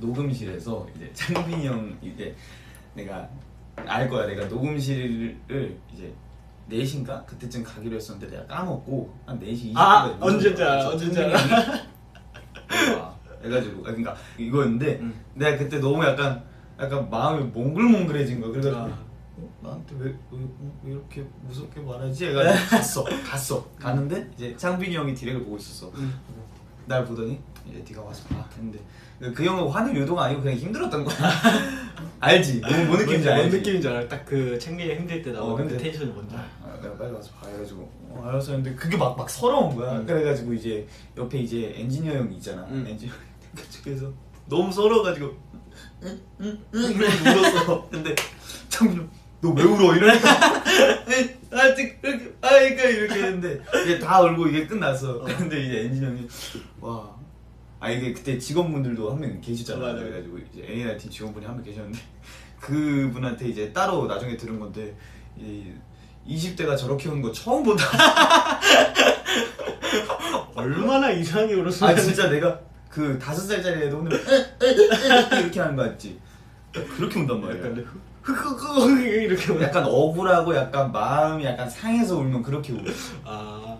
녹음실에서 이제 창빈이 형 이제 내가 알 거야 내가 녹음실을 이제 4시인가 그때쯤 가기로 했었는데 내가 까먹고 한 4시 20분까지 아, 언제인지 알아. 해가지고 아, 그러니까 이거였는데 응. 내가 그때 너무 약간 약간 마음이 몽글몽글해진 거야 그래가지고 아. 어? 나한테 왜, 왜, 어? 왜 이렇게 무섭게 말하지? 해가지고 갔어 갔어 가는데 이제 창빈이 형이 디렉을 보고 있었어 응. 날 보더니 이제 네가 와서 봐 했는데 그- 그 형은 화낼 의도가 아니고 그냥 힘들었던 거야 알지? 뭔, 뭔 느낌인지 뭔 알지? 느낌인지 알아. 딱그 챙기기 힘들 때 어, 나오는 그 근데- 텐션이 뭔지. 알아. 아, 내가 빨리 와서 봐 해가지고 어, 알았어 했는데 그게 막, 막 서러운 거야 응. 그래가지고 이제 옆에 이제 엔지니어 형이 있잖아 응. 엔지니어 형 그래서 너무 서러워가지고 응응응 이러면서 울었어 근데 창빈이 너왜 울어 이러니까 아직 그렇게 아이가 이렇게 했는데 이게 다 울고 이게 끝났어 근데 이제 엔지니어 형이 와 아 이게 그때 직원분들도 한 명 계시잖아 맞아. 그래가지고 이제 A&R 팀 직원분이 한 명 계셨는데 그분한테 이제 따로 나중에 들은 건데 이 20대가 저렇게 우는 거 처음 본다. 얼마나 이상하게 울었어. 아 진짜 내가 그 다섯 살짜리 애도 오늘 이렇게 하는 거 같지? 그렇게 운단 말이야. 약간 흑흑흑 이렇게. 약간 억울하고 약간 마음이 약간 상해서 울면 그렇게 울어. 아.